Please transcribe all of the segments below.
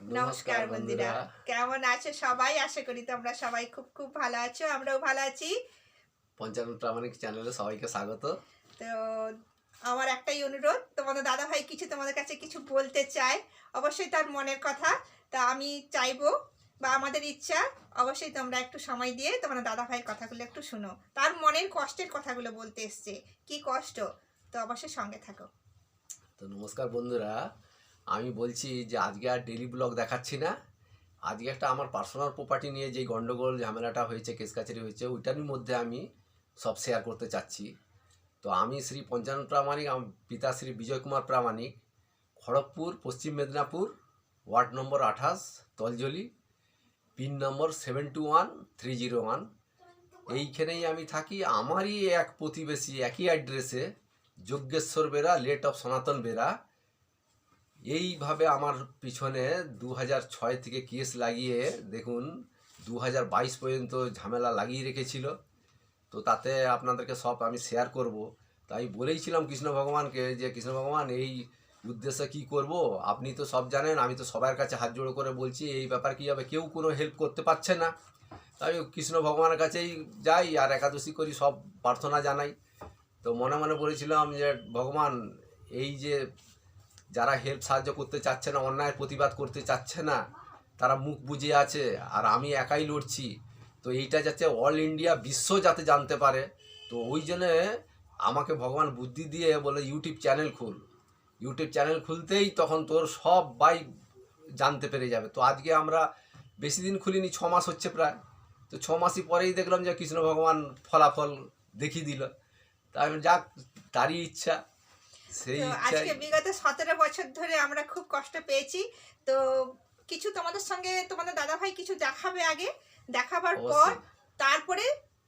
নমস্কার বন্ধুরা। কেমন আছো সবাই? আশা করি তোমরা সবাই খুব খুব ভালো আছো আমরাও ভালো আছি। পঞ্চান্ন প্রামাণিক চ্যানেলে সবাইকে স্বাগত। তো আমার একটাই অনুরোধ তোমাদের দাদা ভাই কিছু তোমাদের কাছে কিছু বলতে চায় অবশ্যই তার মনের কথা। তা আমি চাইব বা আমাদের ইচ্ছা অবশ্যই তোমরা একটু সময় দিয়ে তোমাদের দাদা ভাইয়ের কথাগুলো একটু শুনো। তার মনের কষ্টের কথাগুলো বলতে এসছে কি কষ্ট? তো অবশ্যই সঙ্গে থাকো। তো নমস্কার বন্ধুরা। আমি বলছি যে আজকে আর ডেলি ব্লগ দেখাচ্ছি না। আজকে একটা আমার পার্সোনাল প্রপার্টি নিয়ে যে গন্ডগোল, ঝামেলাটা হয়েছে কেস কাছারি হয়েছে ওইটার মধ্যে আমি সব শেয়ার করতে চাচ্ছি। তো আমি শ্রী পঞ্চানন প্রামাণিক, আমার পিতা শ্রী বিজয় কুমার প্রামাণিক, খড়গপুর, পশ্চিম মেদিনীপুর, ওয়ার্ড নম্বর আঠাশ, Taljali, pin number seven two one three zero one এইখানেই আমি থাকি, আমারই এক প্রতিবেশী, একই অ্যাড্রেসে যজ্ঞেশ্বর বেরা লেট অফ সনাতন বেরা এইভাবে আমার পিছনে দু ছয় থেকে কেস লাগিয়ে দেখুন দু বাইশ পর্যন্ত ঝামেলা লাগিয়ে রেখেছিল। তো তাতে আপনাদেরকে সব আমি শেয়ার করব। তাই বলেইছিলাম কৃষ্ণ ভগবানকে যে, কৃষ্ণ ভগবান, এই উদ্দেশ্যে কি করব? আপনি তো সব জানেন, আমি তো সবার কাছে হাত জোড়ো করে বলছি, এই ব্যাপার কী হবে? কেউ কোনো হেল্প করতে পারছে না। তাই কৃষ্ণ ভগবানের কাছেই যাই আর একাদশী করি, সব প্রার্থনা জানাই। তো মনে মনে বলেছিলাম যে, ভগবান, এই যে যারা হেল্প সাহায্য করতে চাচ্ছে না অন্যায়ের প্রতিবাদ করতে চাচ্ছে না, তারা মুখ বুঝে আছে আর আমি একাই লড়ছি। তো এইটা যাতে অল ইন্ডিয়া বিশ্ব যাতে জানতে পারে। তো ওই জন্যে আমাকে ভগবান বুদ্ধি দিয়ে বলে ইউটিউব চ্যানেল খুল। ইউটিউব চ্যানেল খুলতেই তখন তোর সব বাই জানতে পেরে যাবে। তো আজকে আমরা বেশি দিন খুলিনি, ছ মাস হচ্ছে প্রায়। তো ছ মাসই পরেই দেখলাম যে কৃষ্ণ ভগবান ফলাফল দেখিয়ে দিল। তা আমি যাক, তারই ইচ্ছা। সেই আজকে বিগত সতেরো বছর ধরে আমরা খুব কষ্ট পেয়েছি। তো কিছু তোমাদের সঙ্গে তোমাদের দাদা ভাই কিছু দেখাবে আগে দেখাবার পর তারপরে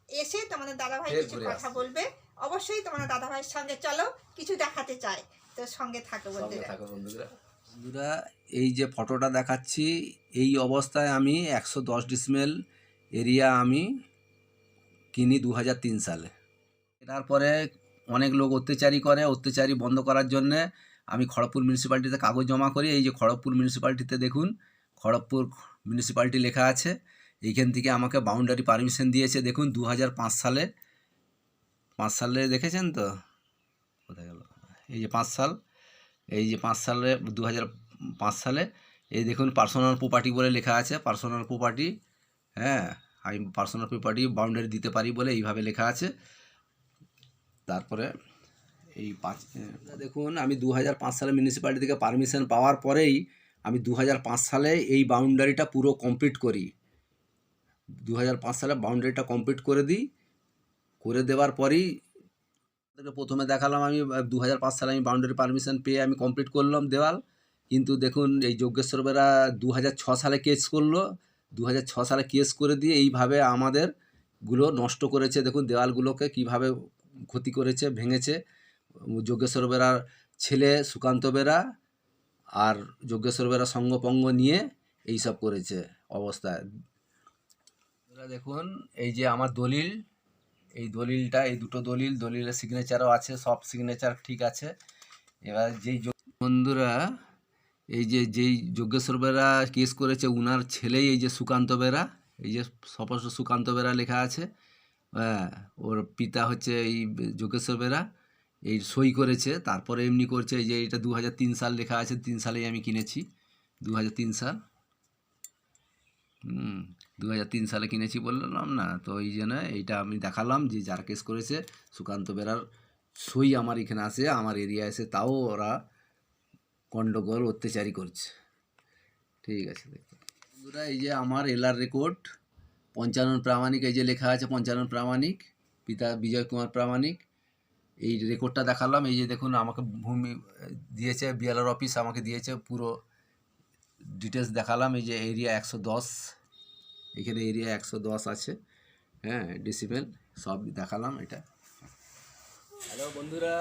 এসে তোমাদের দাদা ভাই কিছু কথা বলবে। অবশ্যই তোমাদের দাদা ভাইয়ের সঙ্গে চলো কিছু দেখাতে চাই। তো সঙ্গে থাকো বন্ধুরা। বন্ধুরা। বন্ধুরা এই যে ফটোটা দেখাচ্ছি এই অবস্থায় আমি একশো দশ ডিসমেল এরিয়া আমি কিনি দু হাজার তিন সালে। তারপরে অনেক লোক অত্যাচারী করে অত্যাচারী বন্ধ করার জন্যে আমি খড়গপুর মিউনিসিপ্যালিটিতে কাগজ জমা করি। এই যে খড়গপুর মিউনিসিপ্যালিটিতে দেখুন, খড়গপুর মিউনিসিপ্যালিটি লেখা আছে। এইখান থেকে আমাকে বাউন্ডারি পারমিশন দিয়েছে। দেখুন দু হাজার পাঁচ সালে পাঁচ সালে দেখেছেন তো? কোথায় গেল? এই যে পাঁচ সাল, এই যে পাঁচ সালে দু হাজার পাঁচ সালে, এই দেখুন পার্সোনাল প্রপার্টি বলে লেখা আছে। পার্সোনাল প্রপার্টি হ্যাঁ আমি পার্সোনাল প্রপার্টি বাউন্ডারি দিতে পারি বলে এইভাবে লেখা আছে। তারপরে এই পাঁচ দেখুন, আমি দু হাজার পাঁচ সালে মিউনিসিপ্যালিটি থেকে পারমিশন পাওয়ার পরেই আমি দু হাজার পাঁচ সালে এই বাউন্ডারিটা পুরো কমপ্লিট করি। দু হাজার পাঁচ সালে বাউন্ডারিটা কমপ্লিট করে দিই। করে দেওয়ার পরেই প্রথমে দেখালাম আমি দু হাজার পাঁচ সালে আমি বাউন্ডারি পারমিশন পেয়ে আমি কমপ্লিট করলাম দেওয়াল। কিন্তু দেখুন, এই যজ্ঞেশ্বর বেরা দু সালে কেস করল। দু সালে কেস করে দিয়ে এইভাবে আমাদেরগুলো নষ্ট করেছে। দেখুন, দেওয়ালগুলোকে কীভাবে ক্ষতি করেছে, ভেঙেছে। যজ্ঞেশ্বর বেরার ছেলে সুকান্ত বেরা আর যজ্ঞেশ্বর বেরা সঙ্গপঙ্গ নিয়ে এইসব করেছে অবস্থায়। দেখুন, এই যে আমার দলিল, এই দলিলটা, এই দুটো দলিল, দলিলের সিগনেচারও আছে, সব সিগনেচার ঠিক আছে। এবার যেই বন্ধুরা, এই যে যেই যজ্ঞেশ্বর বেরা কেস করেছে, উনার ছেলেই এই যে সুকান্ত বেরা, এই যে স্পষ্ট সুকান্ত বেরা লেখা আছে হ্যাঁ ওর পিতা হচ্ছে এই যোগেশ্বর বেরা। এই সই করেছে, তারপরে এমনি করছে এই যে এটা দু হাজার তিন সাল লেখা আছে, তিন সালেই আমি কিনেছি দু হাজার তিন সাল। হুম দু হাজার তিন সালে কিনেছি বললাম, না, তো এই জন্য এইটা আমি দেখালাম যে যারা কেস করেছে, সুকান্ত বেরার সই আমার এখানে আসে আমার এরিয়া এসে তাও ওরা গণ্ডগোল অত্যাচারী করছে। ঠিক আছে বন্ধুরা, এই যে আমার এলার রেকর্ড পঞ্চানন প্রামাণিক, এই যে লেখা আছে পঞ্চানন প্রামাণিক, পিতা বিজয় কুমার প্রামাণিক, এই রেকর্ডটা দেখালাম, এই যে দেখুন আমাকে ভূমি, দিয়েছে, বিএলআর অফিস আমাকে দিয়েছে, পুরো ডিটেলস দেখালাম, এই যে এরিয়া একশো দশ, এখানে এরিয়া একশো দশ আছে হ্যাঁ ডিসিমেল সব দেখালাম এটা হ্যালো বন্ধুরা,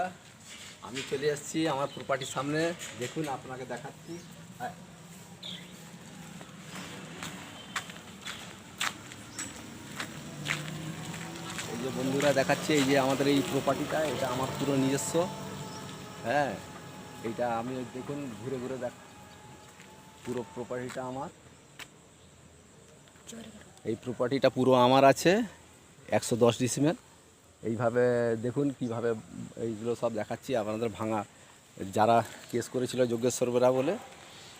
আমি চলে এসেছি আমার প্রপার্টির সামনে, দেখুন আপনাকে দেখাচ্ছি হ্যাঁ। যে বন্ধুরা দেখাচ্ছে, এই যে আমাদের এই প্রপার্টিটা এটা আমার পুরো নিজস্ব। হ্যাঁ এইটা আমি দেখুন, ঘুরে ঘুরে দেখ, পুরো প্রপার্টিটা আমার। এই প্রপার্টিটা পুরো আমার আছে, একশো দশ ডিসিমেল এইভাবে দেখুন কীভাবে এইগুলো সব দেখাচ্ছি, আপনাদের ভাঙা। যারা কেস করেছিল যোগেশ্বর বেরা বলে,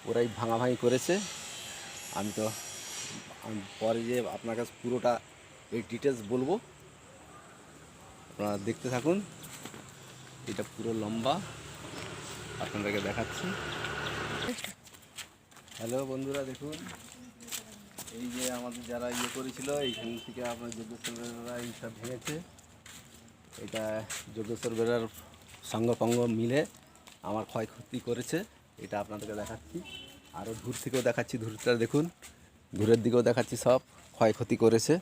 ওরাই ভাঙাভাঙি করেছে। আমি তো পরে যে আপনার কাছে পুরোটা এই ডিটেলস বলব। আপনারা দেখতে থাকুন। এটা পুরো লম্বা। আপনাদেরকে দেখাচ্ছি। হ্যালো বন্ধুরা, দেখুন। এই যে আমাদের যারা ইয়ে করেছিল, এইখান থেকে আপনার যোগেশ্বর বেরারা এইসব ভেঙেছে। এটা যোগেশ্বর বেরার সঙ্গ পঙ্গ মিলে আমার ক্ষয়ক্ষতি করেছে। এটা আপনাদেরকে দেখাচ্ছি। আরও দূর থেকেও দেখাচ্ছি দূরটা, দেখুন। দূরের দিকেও দেখাচ্ছি সব ক্ষয়ক্ষতি করেছে।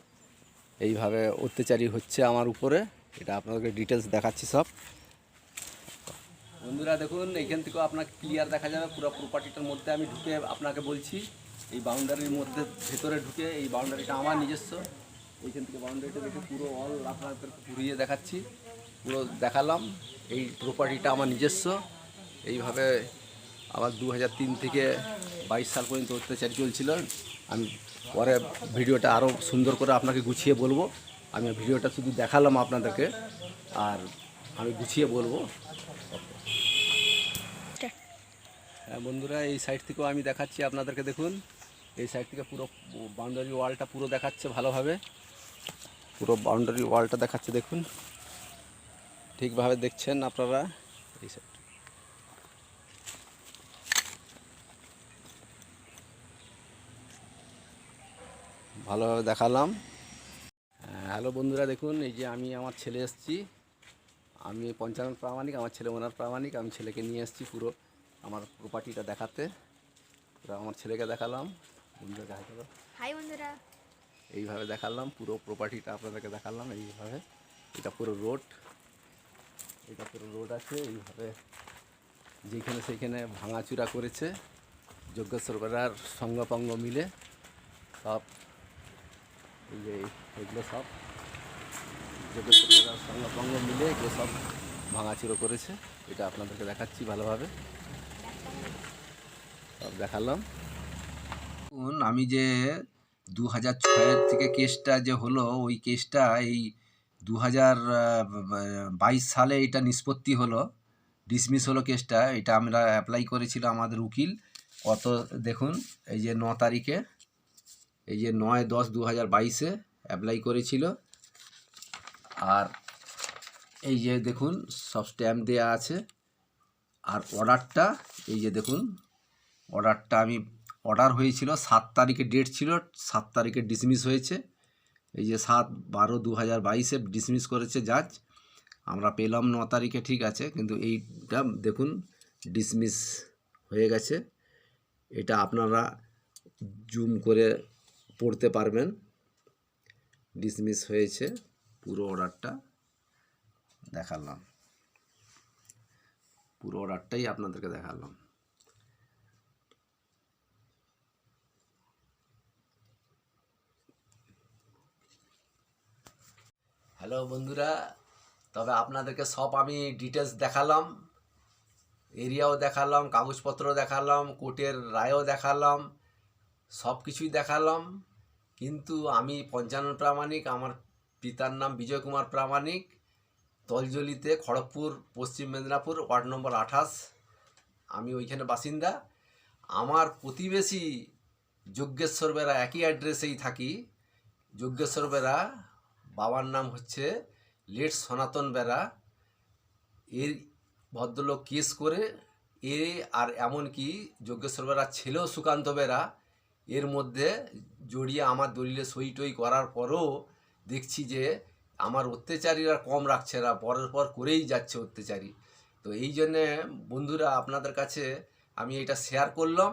এইভাবে অত্যাচারী হচ্ছে আমার উপরে। এটা আপনাদেরকে ডিটেলস দেখাচ্ছি সব। বন্ধুরা, দেখুন এইখান থেকেও আপনাকে ক্লিয়ার দেখা যাবে, পুরো প্রপার্টিটার মধ্যে আমি ঢুকে আপনাকে বলছি, এই বাউন্ডারির মধ্যে, ভেতরে ঢুকে এই বাউন্ডারিটা আমার নিজস্ব। এইখান থেকে বাউন্ডারিটা দেখে পুরো অল আপনাদের ঘুরিয়ে দেখাচ্ছি, পুরো দেখালাম, এই প্রপার্টিটা আমার নিজস্ব। এইভাবে আমার দু থেকে বাইশ সাল পর্যন্ত অত্যাচার চলছিল। আমি পরে ভিডিওটা আরও সুন্দর করে আপনাকে গুছিয়ে বলব। আমি ভিডিওটা শুধু দেখালাম আপনাদেরকে আর আমি গুছিয়ে বলব। হ্যাঁ বন্ধুরা এই সাইড থেকেও আমি দেখাচ্ছি আপনাদেরকে দেখুন। এই সাইড থেকে পুরো বাউন্ডারি ওয়ালটা পুরো দেখাচ্ছে ভালোভাবে। পুরো বাউন্ডারি ওয়ালটা দেখাচ্ছে দেখুন। ঠিকভাবে দেখছেন আপনারা? এই সাইড ভালোভাবে দেখালাম। হ্যালো বন্ধুরা দেখুন এই যে আমি আমার ছেলে এসেছি। আমি পঞ্চানন প্রামাণিক আমার ছেলে ওনার প্রামাণিক আমি ছেলেকে নিয়ে এসেছি পুরো আমার প্রপার্টিটা দেখাতে। পুরো আমার ছেলেকে দেখালাম। বন্ধুরা দেখা গেল হাই বন্ধুরা। এইভাবে দেখালাম পুরো প্রপার্টিটা আপনাদেরকে দেখালাম এইভাবে। এটা পুরো রোড এটা পুরো রোড আছে এইভাবে। যেখানে সেখানে ভাঙাচুরা করেছে। যজ্ঞেশ্বর বেড়ার সঙ্গপঙ্গ মিলে সব। এই যে এগুলো সব। যজ্ঞেশ্বর বেড়ার সঙ্গপঙ্গ মিলে এগুলো সব করেছে, এটা আপনাদেরকে দেখাচ্ছি ভালোভাবে। সব দেখালাম। আমি যে দু হাজার ছয়ের থেকে কেসটা যে হলো, ওই কেসটা এই দু হাজার বাইশ সালে এটা নিষ্পত্তি হলো, ডিসমিস হলো কেসটা, এটা আমরা অ্যাপ্লাই করেছিল আমাদের উকিল। কত, দেখুন, এই যে ন তারিখে, এই যে নয় দশ দু হাজার বাইশে অ্যাপ্লাই করেছিল। আর এই যে দেখুন সব স্ট্যাম্প দেওয়া আছে। আর অর্ডারটা এই যে দেখুন অর্ডারটা আমি অর্ডার হয়েছিল সাত তারিখে ডেট ছিল, সাত তারিখে ডিসমিস হয়েছে। এই যে সাত বারো দু হাজার বাইশে ডিসমিস করেছে জাজ আমরা পেলাম ন তারিখে, ঠিক আছে, কিন্তু এইটা দেখুন ডিসমিস হয়ে গেছে। এটা আপনারা জুম করে পড়তে পারবেন। ডিসমিস হয়েছে। পুরো অর্ডারটা দেখালাম। পুরো অর্ডারটাই আপনাদেরকে দেখালাম। হ্যালো বন্ধুরা, তবে আপনাদেরকে সব আমি ডিটেলস দেখালাম, এরিয়াও দেখালাম কাগজপত্র দেখালাম, কোর্টের রায়ও দেখালাম সব কিছুই দেখালাম। কিন্তু আমি পঞ্চানন প্রামাণিক, আমার পিতার নাম বিজয় কুমার প্রামাণিক, তলজলিতে খড়গপুর, পশ্চিম মেদিনীপুর, ওয়ার্ড নম্বর আঠাশ। আমি ওইখানে বাসিন্দা। আমার প্রতিবেশী যজ্ঞেশ্বর বেরা একই অ্যাড্রেসেই থাকি। যজ্ঞেশ্বর বেরা, বাবার নাম হচ্ছে লেট সনাতন বেরা। এর ভদ্রলোক কেস করে এ আর এমনকি যজ্ঞেশ্বর বেরার ছেলেও সুকান্ত বেরা। এর মধ্যে জড়িয়ে আমার দলিলে সই টই করার পরও দেখছি যে আমার অত্যাচারীরা কম রাখছে না পরের পর করেই যাচ্ছে অত্যাচারী। তো এই জন্যে বন্ধুরা আপনাদের কাছে আমি এটা শেয়ার করলাম।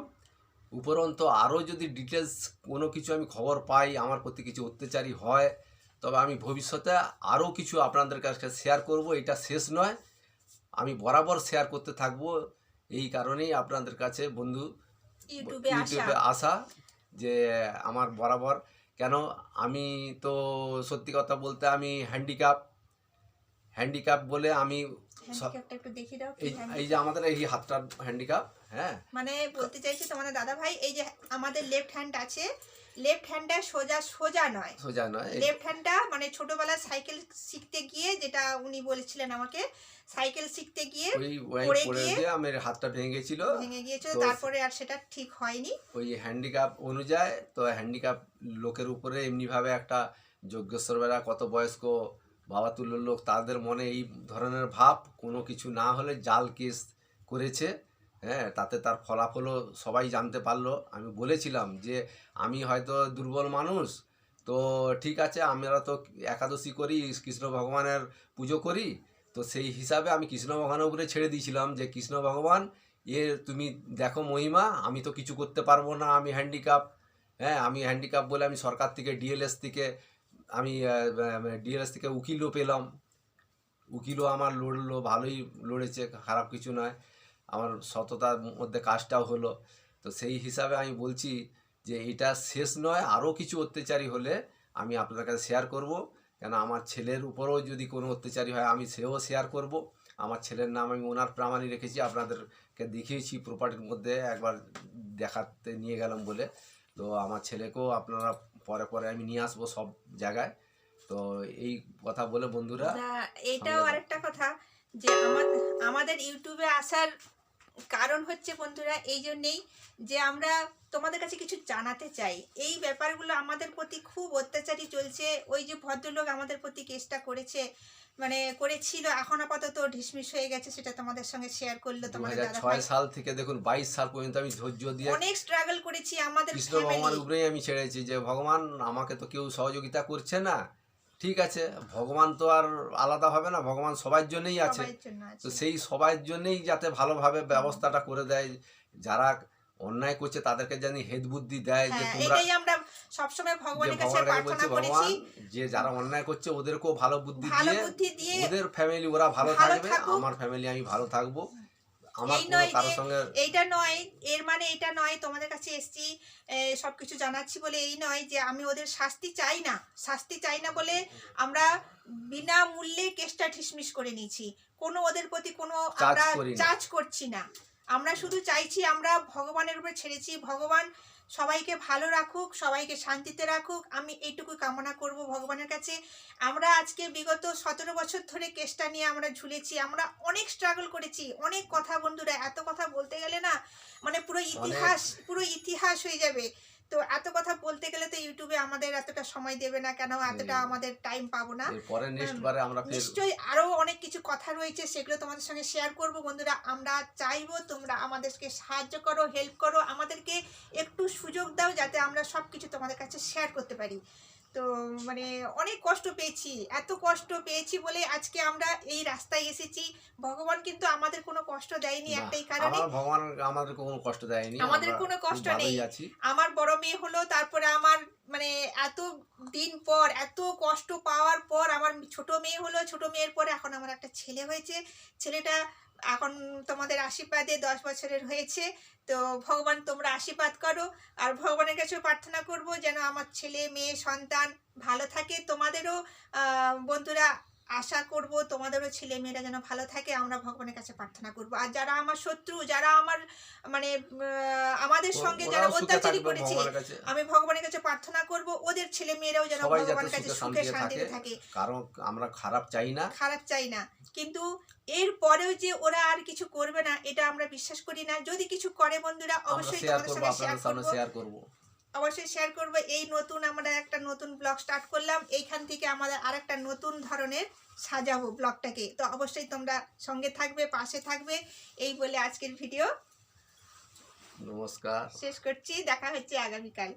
উপরন্ত আরও যদি ডিটেলস কোনো কিছু আমি খবর পাই আমার প্রতি কিছু অত্যাচারী হয় তবে আমি ভবিষ্যতে আরও কিছু আপনাদের কাছে শেয়ার করব। এটা শেষ নয় আমি বরাবর শেয়ার করতে থাকব। এই কারণেই আপনাদের কাছে বন্ধু ইউটিউবে ইউটিউবে আসা যে আমার বরাবর কেন? আমি তো সত্যি কথা বলতে আমি হ্যান্ডিক্যাপ হ্যান্ডিক্যাপ বলে আমি হ্যান্ডিক্যাপটা একটু দেখিয়ে দাও এই যে আমাদের এই হাতটার হ্যান্ডিক্যাপ হ্যাঁ? মানে বলতে চাইছি তোমাদের দাদা ভাই এই যে আমাদের লেফট হ্যান্ড আছে লেফট হ্যান্ডটা সোজা সোজা নয়। সোজা নয়। লেফট হ্যান্ডটা মানে ছোটবেলায় সাইকেল শিখতে গিয়ে যেটা উনি বলেছিলেন আমাকে সাইকেল শিখতে গিয়ে পড়ে গিয়ে- আমার হাতটা ভেঙে গেছিল ভেঙে গিয়েছিল তারপরে আর সেটা ঠিক হয়নি। ওই হ্যান্ডিক্যাপ অনুযায়ী তো হ্যান্ডিক্যাপ লোকের উপরে এমনিভাবে একটা যজ্ঞেশ্বরবেলা কত বয়স্ক বাবা তুল্য লোক তাদের মনে এই ধরনের ভাব কোনো কিছু না হলে জাল কেস করেছে। হ্যাঁ তাতে তার ফলাফলও সবাই জানতে পারল। আমি বলেছিলাম যে, আমি হয়তো দুর্বল মানুষ, তো ঠিক আছে, আমরা তো একাদশী করি, কৃষ্ণ ভগবানের পুজো করি। তো সেই হিসাবে আমি কৃষ্ণ ভগবানের উপরে ছেড়ে দিয়েছিলাম যে, কৃষ্ণ ভগবান, এ তুমি দেখো মহিমা, আমি তো কিছু করতে পারব না, আমি হ্যান্ডিক্যাপ হ্যাঁ আমি হ্যান্ডিক্যাপ বলে আমি সরকার থেকে ডিএলএস থেকে, আমি ডিএলএস থেকে উকিলও পেলাম। উকিলও আমার লড়লো, ভালোই লড়েছে, খারাপ কিছু নয়। সততার মধ্যে কাজটাও হলো। তো সেই হিসাবে আমি বলছি যে এটা শেষ নয় আরও কিছু অত্যাচারী হলে আমি আপনাদের কাছে শেয়ার করব। কেন আমার ছেলের উপরেও যদি কোনো অত্যাচারী হয় আমি সেও শেয়ার করব। আমার ছেলের নাম আমি ওনার প্রামাণিক রেখেছি আপনাদেরকে দেখিয়েছি প্রপার্টির মধ্যে একবার দেখাতে নিয়ে গেলাম বলে। তো আমার ছেলেকেও আপনারা পরে পরে আমি নিয়ে আসব সব জায়গায়। তো এই কথা বলে বন্ধুরা এটাও আরেকটা কথা যে আমার আমাদের ইউটিউবে আসার কারণ হচ্ছে বন্ধুরা এই জন্যেই যে আমরা তোমাদের কাছে কিছু জানাতে চাই। এই ব্যাপারগুলো আমাদের প্রতি খুব অত্যাচারী চলছে। ওই যে ভদ্রলোক আমাদের প্রতি কেসটা করেছে মানে করেছিল এখন আপাতত ঢিসমিস হয়ে গেছে সেটা তোমাদের সঙ্গে শেয়ার করল তোমাদের দাদা ছয় সাল থেকে দেখুন বাইশ সাল পর্যন্ত আমি ধৈর্য দিয়ে অনেক স্ট্রাগল করেছি আমাদের কৃষ্ণ ভগবানের উপরেই আমি ছেড়েছি যে ভগবান আমাকে তো কেউ সহযোগিতা করছে না। ঠিক আছে ভগবান তো আর আলাদা হবে না ভগবান সবার জন্যই আছে। তো সেই সবার জন্যই যাতে ভালোভাবে ব্যবস্থাটা করে দেয় যারা অন্যায় করছে তাদেরকে জানি হেদ বুদ্ধি দেয় যে হ্যাঁ তোমরা আমরা সবসময় যে ভগবানের কাছে প্রার্থনা করেছি। যে যারা অন্যায় করছে ওদেরকেও ভালো বুদ্ধি দিয়ে ওদের ফ্যামিলি ওরা ভালো থাকবে আমার ফ্যামিলি আমি ভালো থাকব। আমার এই কোনো নয় কারোর যে- সঙ্গে এইটা নয় এর মানে এটা নয় তোমাদের কাছে এসছি সবকিছু জানাচ্ছি বলে এই নয় যে আমি ওদের শাস্তি চাই না শাস্তি চাই না বলে আমরা বিনামূল্যে কেসটা ঠিসমিস করে নিয়েছি। কোনো ওদের প্রতি কোনো আমরা চার্জ করছি না। আমরা শুধু চাইছি আমরা ভগবানের উপরে ছেড়েছি ভগবান সবাইকে ভালো রাখুক সবাইকে শান্তিতে রাখুক। আমি এইটুকু কামনা করব ভগবানের কাছে। আমরা আজকে বিগত সতেরো বছর ধরে কেসটা নিয়ে আমরা ঝুলেছি। আমরা অনেক স্ট্রাগল করেছি। অনেক কথা বন্ধুরা এত কথা বলতে গেলে না মানে পুরো ইতিহাস পুরো ইতিহাস হয়ে যাবে। তো এত কথা বলতে গেলে তো ইউটিউবে আমাদের এতটা সময় দেবে না কেন? এতটা আমাদের টাইম পাবো না। এরপরে নেক্সট বারে আমরা নিশ্চয়ই আরও অনেক কিছু কথা রয়েছে সেগুলো তোমাদের সঙ্গে শেয়ার করব। বন্ধুরা আমরা চাইব তোমরা আমাদেরকে সাহায্য করো হেল্প করো আমাদেরকে একটু সুযোগ দাও যাতে আমরা সব কিছু তোমাদের কাছে শেয়ার করতে পারি। তো মানে অনেক কষ্ট পেয়েছি এত কষ্ট পেয়েছি বলে আজকে আমরা এই রাস্তায় এসেছি। ভগবান কিন্তু আমাদের কোনো কষ্ট দেয়নি একটাই কারণে। ভগবান আমাদের কোনো কষ্ট দেয়নি আমাদের কোনো কষ্ট নেই। আমার বড় মেয়ে হলো তারপরে আমার মানে এত দিন পর এত কষ্ট পাওয়ার পর আমার ছোট মেয়ে হলো ছোট মেয়ের পরে এখন আমার একটা ছেলে হয়েছে। ছেলেটা এখন তোমাদের আশীর্বাদে দশ বছরের হয়েছে। তো ভগবান, তোমরা আশীর্বাদ করো। আর ভগবানের কাছে প্রার্থনা করব যেন আমার ছেলে, মেয়ে, সন্তান ভালো থাকে। তোমাদেরও বন্ধুরা আশা করব তোমাদেরও ছেলে মেয়েরা যেন ভালো থাকে আমরা ভগবানের কাছে প্রার্থনা করব। আর যারা আমার শত্রু যারা আমার মানে আমাদের সঙ্গে যারা ওরাও সুখে অত্যাচারী করেছে আমি ভগবানের কাছে প্রার্থনা করব ওদের ছেলে মেয়েরাও যেন ভগবানের কাছে সুখে শান্তিতে থাকে। কারণ আমরা খারাপ চাই না। খারাপ চাই না। কিন্তু এর পরেও যে ওরা আর কিছু করবে না এটা আমরা বিশ্বাস করি না। যদি কিছু করে বন্ধুরা অবশ্যই তোমাদের সঙ্গে শেয়ার করব। অবশ্যই শেয়ার করব। এই নতুন আমরা একটা নতুন ব্লগ স্টার্ট করলাম। এইখান থেকে আমাদের আর একটা নতুন ধরনের সাজাবো ব্লগটাকে তো অবশ্যই তোমরা সঙ্গে থাকবে পাশে থাকবে। এই বলে আজকের ভিডিও নমস্কার। শেষ করছি। দেখা হচ্ছে আগামীকাল।